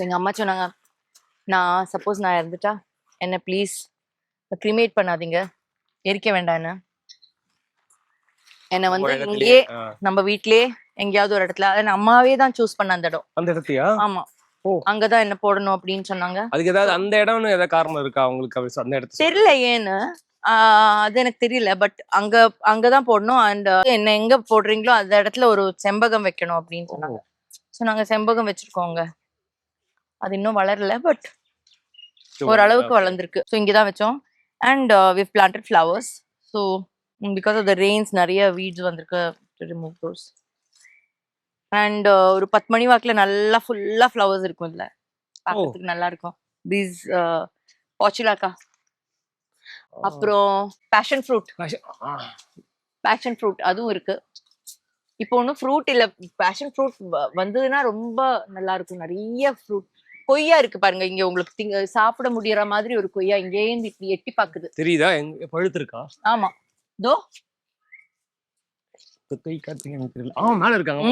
எங்க அம்மா சொன்னாங்க நான் சப்போஸ் நான் இறந்துட்டா என்ன ப்ளீஸ் கிரிமேட் பண்ணாதீங்க எரிக்க வேண்டான்னு என்னை. வந்து உங்க இங்கேயே. நம்ம வீட்லயே எங்கேயாவது ஒரு இடத்துல அது அம்மாவே தான் சூஸ் பண்ண அந்த இடம். அந்த இடத்தையா ஆமா. அங்கதான் என்ன போடணும் அப்படின்னு சொன்னாங்க. அதுக்கு ஏதாவது அந்த இடம்னு ஏதாவது காரணம் இருக்கா உங்களுக்கு? அந்த இடத்துல தெரியல ஏன்னு அது எனக்கு தெரியல பட் அங்க அங்கதான் போடணும் அண்ட் என்ன எங்க போடுறீங்களோ அந்த இடத்துல ஒரு செம்பகம் வைக்கணும் அப்படின்னு சொன்னாங்க. ஸோ நாங்க செம்பகம் வச்சிருக்கோங்க அது இன்னும் வளரல பட் ஓரளவுக்கு வளர்ந்துருக்கு. ஸோ இங்கே தான் வச்சோம் and we've planted flowers so because of the rains நிறைய வீட்ஸ் வந்திருக்கு ரிமூவ் தோஸ் அண்ட் ஒரு பத்து மணி வாக்கில் நல்லா ஃபுல்லாக ஃப்ளவர்ஸ் இருக்கும் இதில். பார்க்கறதுக்கு நல்லா இருக்கும் தீஸ் பாச்சுலாக்கா அப்புறம் பேஷன் ஃப்ரூட் பேஷன் ஃப்ரூட் அதுவும் இருக்கு. இப்போ ஒன்றும் ஃப்ரூட் இல்ல. பேஷன் ஃப்ரூட் வந்ததுன்னா ரொம்ப நல்லா இருக்கும் நிறைய ஃப்ரூட் கொய்யா இருக்கு பாருங்க. இங்க உங்களுக்கு திங்க சாப்பிட முடியற மாதிரி ஒரு கொய்யா இங்கேருந்து இப்படி எட்டி பாக்குது. தெரியுதா? எங்க பழுத்து இருக்கா ஆமா. தோ. கை காட்டுங்க எனக்கு தெரியல. ஆ மேல இருக்காங்க.